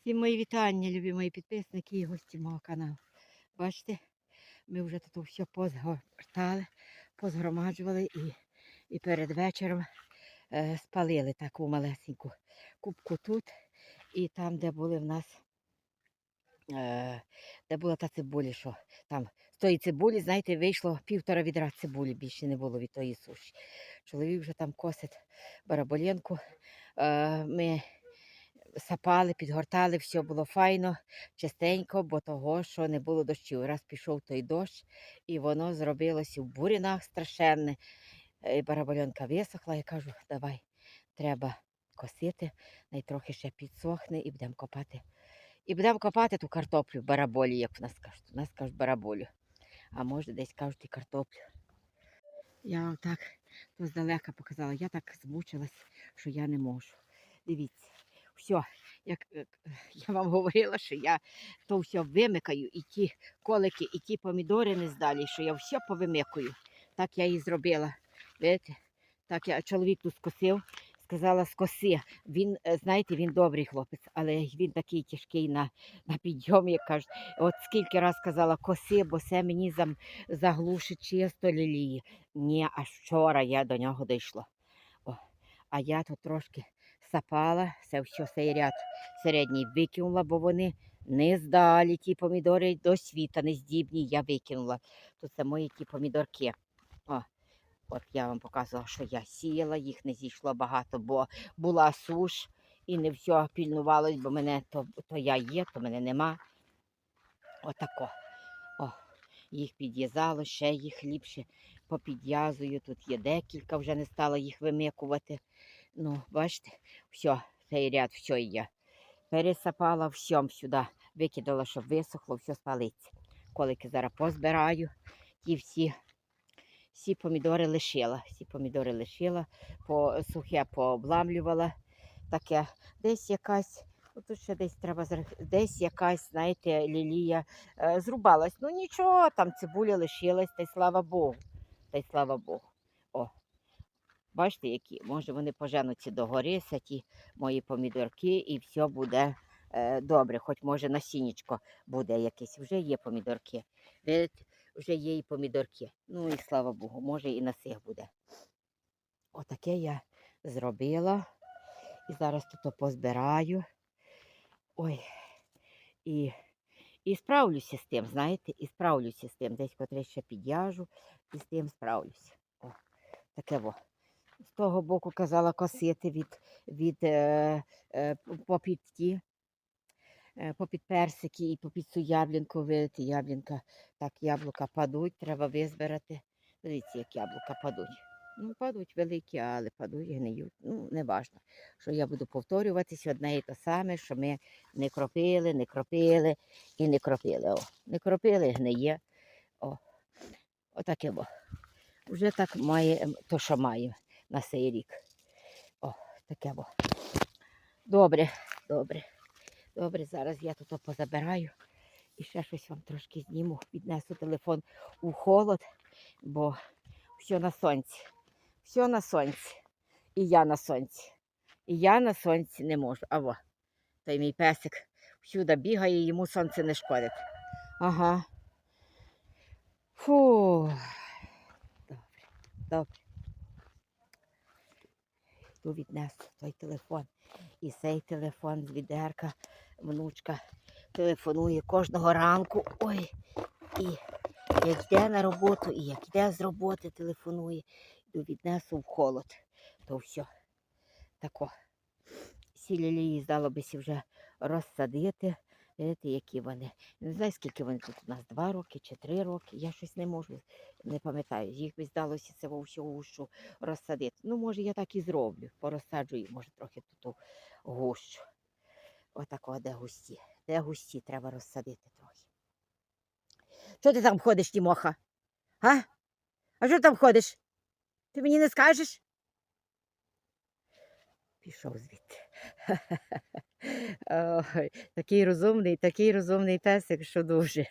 Всім мої вітання, любі мої підписники і гості мого каналу. Бачите, ми вже тут все позгортали, позгромаджували і, і перед вечором е, спалили таку малесеньку кубку тут. І там, де були в нас, е, де була та цибулі, що там з тої цибулі, знаєте, вийшло півтора відра цибулі, більше не було від тої суші. Чоловік вже там косить бараболінку. Е, ми сапали, підгортали, все було файно, чистенько, бо того, що не було дощів. Раз пішов той дощ, і воно зробилося в бурінах страшенне. І барабольонка висохла, я кажу, давай, треба косити, най трохи ще підсохне і будемо копати. І будемо копати ту картоплю, бараболі, як в нас кажуть. У нас кажуть бараболю. А може десь кажуть і картоплю. Я вам так здалека показала. Я так змучилась, що я не можу. Дивіться, все, як е, я вам говорила, що я то все вимикаю, і ті колики, і ті помідори не здалі, що я все повимикую. Так я і зробила. Видите? Так я чоловік тут скосив, сказала скоси. Він, е, знаєте, він добрий хлопець, але він такий тяжкий на, на підйом, як кажуть. От скільки раз казала коси, бо це мені заглушить чисто лілії. Ні, аж вчора я до нього дійшла. О, а я тут трошки сапала, це все цей ряд середній викинула, бо вони не здалі ті помідори до світа, не здібні, я викинула. Тут це мої ті помідорки. О, от я вам показувала, що я сіяла, їх не зійшло багато, бо була суш і не все пільнувалось, бо мене то, то я є, то мене нема. Отако. О, їх підв'язало, ще їх ліпше попідв'язую. Тут є декілька, вже не стала їх вимикувати. Ну, бачите, все, цей ряд, все я пересапала всьом сюди, викидала, щоб висохло, все спалиться. Колики зараз позбираю, ті всі, всі помідори лишила. Всі помідори лишила, по, сухе пообламлювала. Таке десь якась. Тут ще десь треба десь якась, знаєте, лілія е, зрубалась. Ну нічого, там цибуля лишилась, та й слава Богу. Та й слава Богу. Бачите, які? Може вони поженуться до гори, ті мої помідорки, і все буде е, добре. Хоч може насіннячко буде якесь. Вже є помідорки. Видите, вже є і помідорки. Ну і слава Богу, може і на цих буде. Отаке я зробила. І зараз тут позбираю. Ой. І, і справлюся з тим, знаєте, і справлюся з тим. Десь котре ще підв'яжу і з тим справлюся. О, таке во. З того боку казала косити від, від е, е, попід ті, е, попід персики і попід цю яблінку. Видите, яблінка, так, яблука падуть, треба визбирати. Дивіться, як яблука падуть. Ну, падуть великі, але падуть, гниють. Ну, не важно, що я буду повторюватись одне і те саме, що ми не кропили, не кропили і не кропили. О, не кропили, гниє. О, отаке. Вже так має то, що має на цей рік. О, таке бо. Добре, добре. Добре, зараз я тут позабираю і ще щось вам трошки зніму. Піднесу телефон у холод, бо все на сонці. Все на сонці. І я на сонці. І я на сонці не можу. Аво, той мій песик всюди бігає, йому сонце не шкодить. Ага. Фу. Добре, добре. Йду віднесу той телефон. І цей телефон з відерка внучка телефонує кожного ранку. Ой. І як йде на роботу, і як йде з роботи, телефонує. і віднесу в холод. То все. Тако. Сілі її здало бися вже розсадити. Видите, які вони. Не знаю, скільки вони тут у нас, два роки чи три роки. Я щось не можу, не пам'ятаю. Їх би здалося це во всю гущу розсадити. Ну, може, я так і зроблю. Порозсаджую, може, трохи тут гущу. Отакого, де густі. Де густі треба розсадити трохи. Що ти там ходиш, Тімоха? А? А що там ходиш? Ти мені не скажеш? Пішов звідти. Ой, такий розумний, такий розумний песик, що дуже.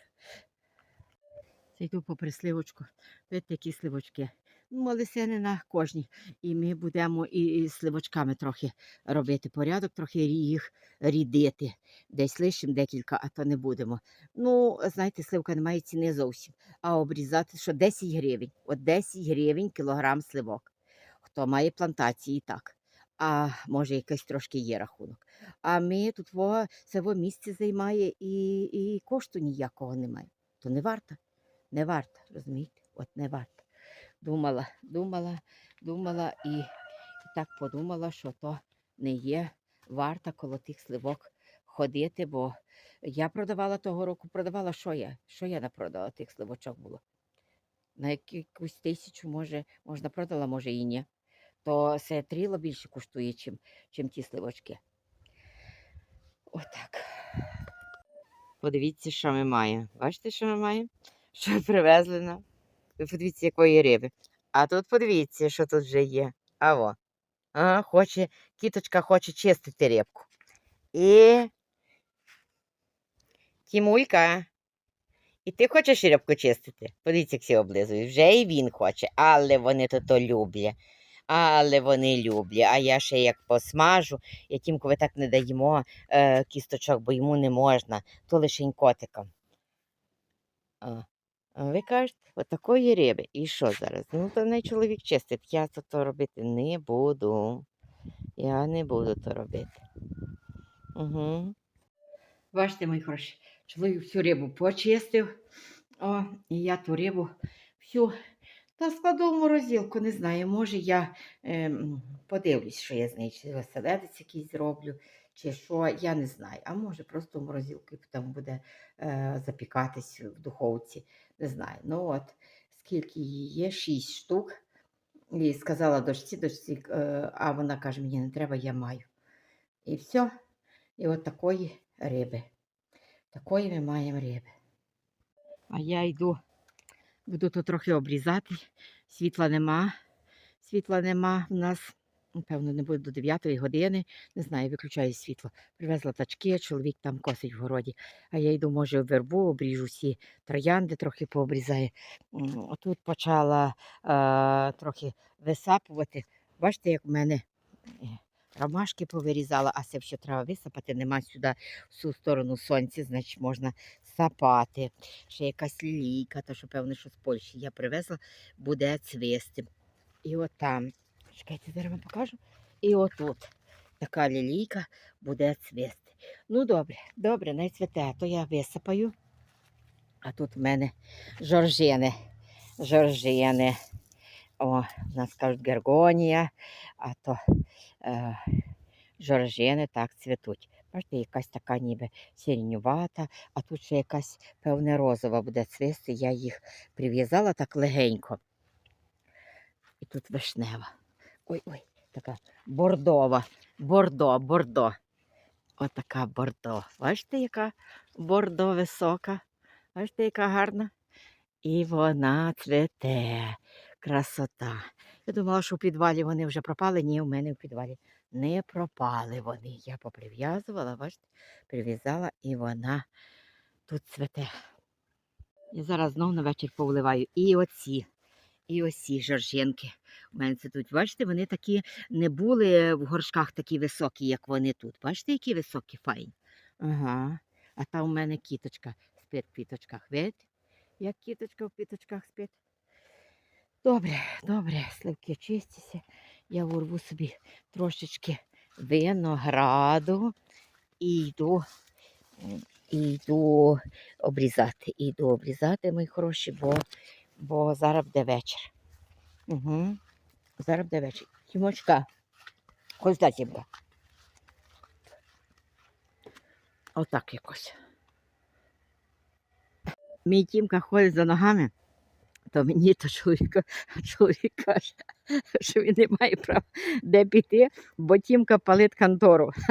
Це йду попри сливочку. Видите, які сливочки. малисини на кожній. І ми будемо і, сливочками трохи робити порядок, трохи їх рідити. Десь лишимо декілька, а то не будемо. Ну, знаєте, сливка не має ціни зовсім. А обрізати, що 10 гривень. От 10 гривень кілограм сливок. Хто має плантації, так. А може, якийсь трошки є рахунок. А ми тут во, це місце займає і, і кошту ніякого немає. То не варто. Не варто, розумієте? От не варто. Думала, думала, думала і, і так подумала, що то не є варто коло тих сливок ходити, бо я продавала того року, продавала що я? Що я не продала тих сливочок було? На якусь тисячу, може, можна продала, може і ні. То це тріло більше коштує, чим, чим ті сливочки. Отак. Подивіться, що ми маємо. Бачите, що ми маємо? Що привезли нам? Ви подивіться, якої риби. А тут подивіться, що тут вже є. Аво. А, хоче, кіточка хоче чистити рибку. І. Тімулька. І ти хочеш рибку чистити? Подивіться, як всі облизують. Вже і він хоче, але вони то то люблять. Але вони люблять. А я ще як посмажу, я тімкові так не даємо е, кісточок, бо йому не можна, то лишень котикам. А ви кажете, отакої риби. І що зараз? Ну, то не чоловік чистить. Я то, то робити не буду. Я не буду то робити. Угу. Бачите, мої хороші, чоловік всю рибу почистив. О, і я ту рибу всю та складу в морозилку, не знаю. Може, я ем, подивлюсь, що я з нею, чи оселедець якийсь зроблю, чи що, я не знаю. А може, просто в морозилку і потім буде е, запікатись в духовці. Не знаю. Ну от, скільки її є, шість штук. І сказала дочці, дочці, е, а вона каже, мені не треба, я маю. І все. І от такої риби. Такої ми маємо риби. А я йду, буду тут трохи обрізати. Світла нема. Світла нема в нас. Напевно, не буде до 9 години. Не знаю, виключаю світло. Привезла тачки, чоловік там косить в городі. А я йду, може, в вербу, обріжу всі троянди, трохи пообрізаю. М, Тут почала е, трохи висапувати. Бачите, як в мене е, ромашки повирізала, а це ще треба висапати. Нема сюди в цю сторону сонця, значить можна сапати. Ще якась лілійка, то що певно, що з Польщі я привезла, буде цвісти. І от там, чекайте, зараз вам покажу. І отут така лілійка буде цвісти. Ну, добре, добре, не цвіте, то я висипаю. А тут в мене жоржини. Жоржини. О, в нас кажуть гергонія, а то е, жоржини так цвітуть. Бачите, якась така ніби сірінювата, а тут ще якась певне розова буде цвісти. Я їх прив'язала так легенько. І тут вишнева. Ой-ой, така бордова. Бордо, бордо. Отака бордо. Бачите, яка бордо висока? Бачите, яка гарна? І вона цвете. Красота. Я думала, що у підвалі вони вже пропали. Ні, у мене в підвалі не пропали вони. Я поприв'язувала, бачите, прив'язала і вона тут цвете. І зараз знов на вечір повливаю. І оці, і оці жоржинки. У мене це бачите, вони такі не були в горшках такі високі, як вони тут. Бачите, які високі, файні. Ага. А там у мене кіточка спить в квіточках. Видите? Як кіточка в квіточках спить. Добре, добре, сливки чистяться. Я урву собі трошечки винограду і йду, і йду обрізати. І йду обрізати, мої хороші, бо, бо зараз буде вечір. Угу. Зараз буде вечір. Тімочка, ось та тімка. Отак якось. Мій тімка ходить за ногами, то мені то чоловік, чоловік каже, що він не має права де піти, бо тімка палить контору.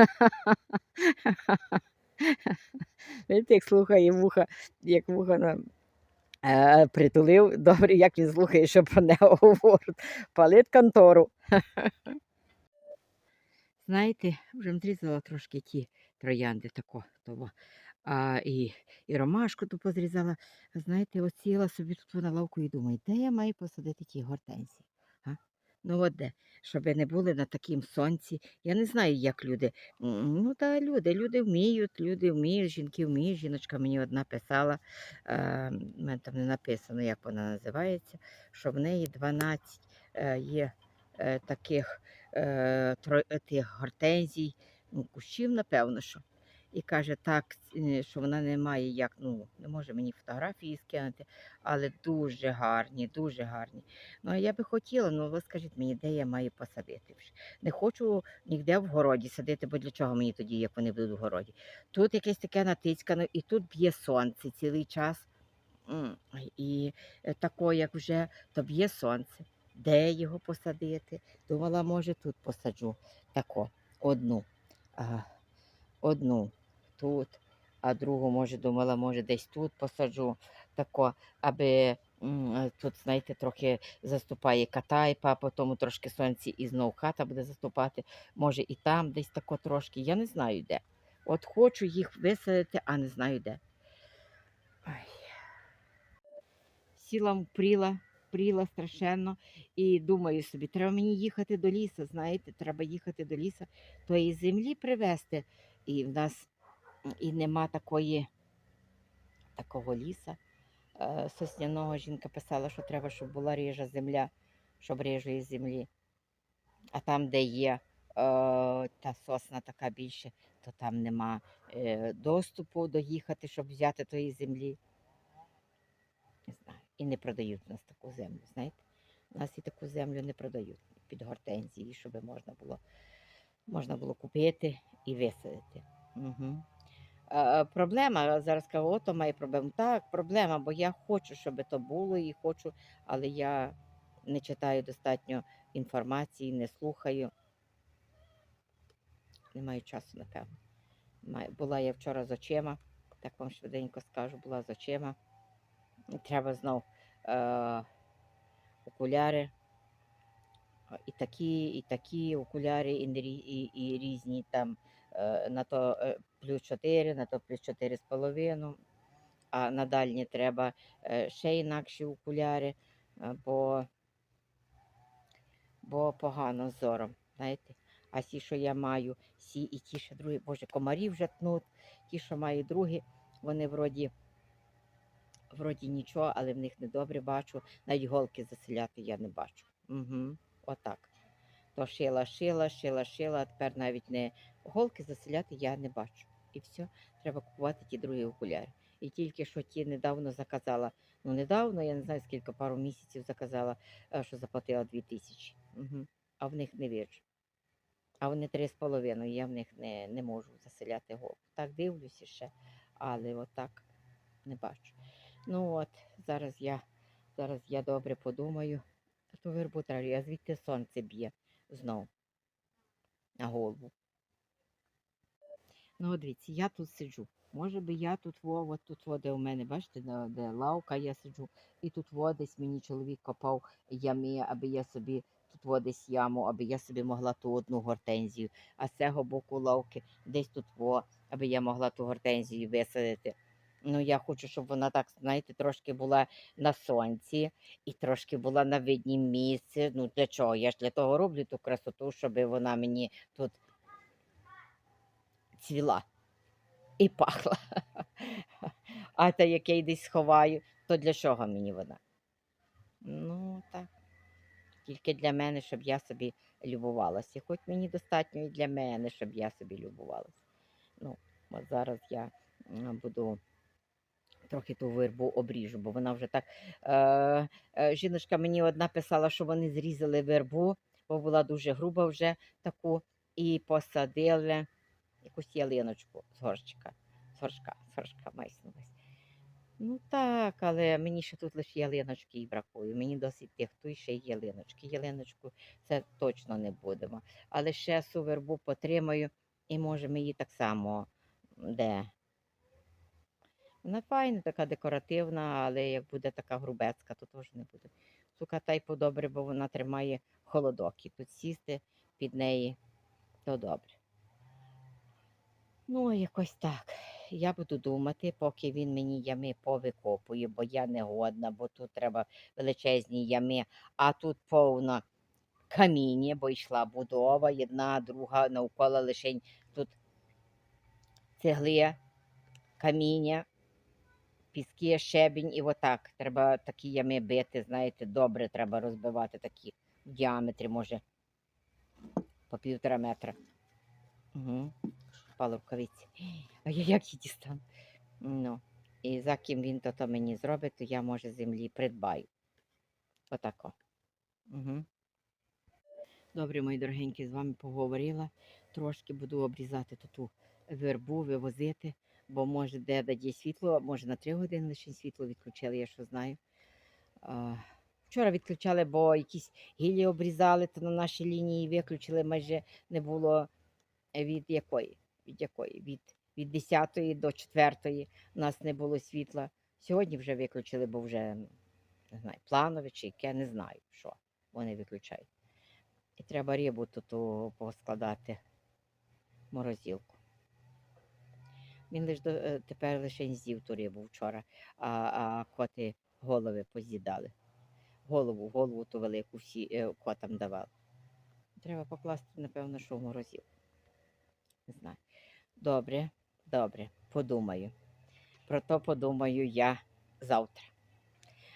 Видите, як слухає вуха, як вуха на, е, притулив. Добре, як він слухає, що про нього говорить. Палить контору. Знаєте, вже відрізала трошки ті троянди тако, того. А, і, і ромашку ту позрізала. Знаєте, от сіла собі тут на лавку і думаю, де я маю посадити ті гортензії? Ну от де, щоб не були на такім сонці. Я не знаю, як люди. Ну, та люди, люди вміють, люди вміють, жінки вміють. Жіночка мені одна писала, е, мене там не написано, як вона називається, що в неї 12 е, є е, таких е, е, тих гортензій, ну, кущів, напевно, що. І каже, так, е, що вона не має як, ну, не може мені фотографії скинути, але дуже гарні, дуже гарні. Ну, а я би хотіла, ну ви скажіть мені, де я маю посадити вже. Не хочу ніде в городі садити, бо для чого мені тоді, як вони будуть в городі. Тут якесь таке натицькано, і тут б'є сонце цілий час. І е, тако, як вже то б'є сонце. Де його посадити? Думала, може, тут посаджу тако, одну. Одну тут, а другу, може, думала, може, десь тут посаджу, тако, аби е, тут, знаєте, трохи заступає катайпа, потім трошки сонці і знов хата буде заступати. Може, і там десь тако трошки. Я не знаю де. От хочу їх висадити, а не знаю де. Ай. Сіла впріла, пріла страшенно і думаю собі, треба мені їхати до лісу, знаєте, треба їхати до лісу, тої землі привезти. І в нас і нема такої, такого ліса е, сосняного. Жінка писала, що треба, щоб була ріжа земля, щоб ріжої землі. А там, де є е, та сосна така більше, то там нема е, доступу доїхати, щоб взяти тої землі. Не знаю. І не продають у нас таку землю, знаєте. У нас і таку землю не продають під гортензії, щоб можна було, можна було купити і висадити. Угу. Е, проблема, зараз кажу, ото має проблему. Так, проблема, бо я хочу, щоб то було і хочу, але я не читаю достатньо інформації, не слухаю. Не маю часу, напевно. Була я вчора з очима, так вам швиденько скажу, була з очима. Треба знов е, окуляри. І такі, і такі окуляри, і, і, і різні там е, на то плюс 4, на то плюс 4,5. А на дальні треба е, ще інакші окуляри, бо, бо погано з зором. Знаєте? А ті, що я маю, сі і ті, що другі, боже, комарі вже тнуть, ті, що маю другі, вони вроді, вроді нічого, але в них недобре бачу. Навіть голки заселяти я не бачу. Угу. Отак. То шила, шила, шила, шила, а тепер навіть не голки заселяти я не бачу. І все, треба купувати ті другі окуляри. І тільки що ті недавно заказала. Ну, недавно, я не знаю, скільки пару місяців заказала, е, що заплатила дві тисячі. Угу. А в них не вірю. А вони три з половиною, я в них не, не можу заселяти голку. Так дивлюся ще, але отак не бачу. Ну от, зараз я, зараз я добре подумаю. Ту вербу треба, а звідти сонце б'є знов на голову. Ну, от дивіться, я тут сиджу. Може би я тут во, тут во, де у мене, бачите, де, лавка я сиджу, і тут во десь мені чоловік копав ями, аби я собі тут во десь яму, аби я собі могла ту одну гортензію, а з цього боку лавки десь тут во, аби я могла ту гортензію висадити. Ну, я хочу, щоб вона так, знаєте, трошки була на сонці і трошки була на виднім місці. Ну, для чого? Я ж для того роблю ту красоту, щоб вона мені тут цвіла і пахла. А те, як я десь сховаю, то для чого мені вона? Ну, так. Тільки для мене, щоб я собі любувалася. Хоч мені достатньо і для мене, щоб я собі любувалася. Ну, от зараз я буду трохи ту вербу обріжу, бо вона вже так. Е, е, жіночка мені одна писала, що вони зрізали вербу, бо була дуже груба вже таку, і посадили якусь ялиночку з горщика. З горшка, з горшка увазі. Ну так, але мені ще тут лише ялиночки і бракує. Мені досить тих, то ще й ялиночки. Ялиночку це точно не будемо. Але ще сувербу потримаю, і може ми її так само де. Вона файна, така декоративна, але як буде така грубецька, то теж не буде. Сука та й подобре, бо вона тримає холодок. І тут сісти під неї, то добре. Ну, якось так. я буду думати, поки він мені ями повикопує, бо я не годна, бо тут треба величезні ями, а тут повно каміння, бо йшла будова, одна, друга, навколо лишень тут цегли, каміння, піски, щебінь і отак. Треба такі ями бити, знаєте, добре треба розбивати такі в діаметрі, може, по півтора метра. Угу. Впало рукавиці. А я як її дістану? Ну. І за ким він то, то мені зробить, то я, може, землі придбаю. Отако. Угу. Добре, мої дорогенькі, з вами поговорила. Трошки буду обрізати ту вербу, вивозити, бо може де дає світло, може на три години лише світло відключили, я що знаю. Вчора відключали, бо якісь гілі обрізали, то на нашій лінії виключили, майже не було е, від якої? Від якої? Від, від 10 до 4 у нас не було світла. Сьогодні вже виключили, бо вже не знаю, планове чи яке, не знаю, що вони виключають. І треба рибу тут поскладати в морозилку. Він лиш до, е, тепер лише з'їв ту рибу вчора, а, а коти голови поз'їдали. Голову, голову ту велику всі е, котам давали. Треба покласти, напевно, що в морозилку. Не знаю. Добре, добре, подумаю. Про то подумаю я завтра.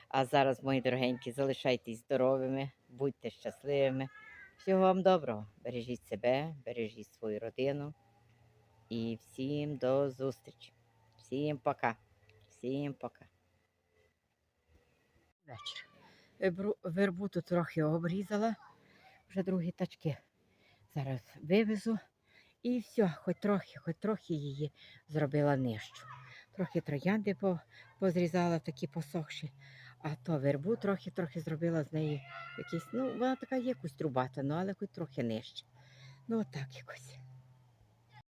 А зараз, мої дорогенькі, залишайтесь здоровими, будьте щасливими. Всього вам доброго. Бережіть себе, бережіть свою родину. І всім до зустрічі. Всім пока. Всім пока. Вечір. Вербу- тут трохи обрізала. Вже другі тачки. Зараз вивезу. І все, хоч трохи, хоч трохи її зробила нижчу. Трохи троянди по- позрізала, такі посохші. А то вербу трохи-трохи зробила з неї якісь, ну, вона така є якусь трубата, ну, але хоч трохи нижче. Ну, отак якось.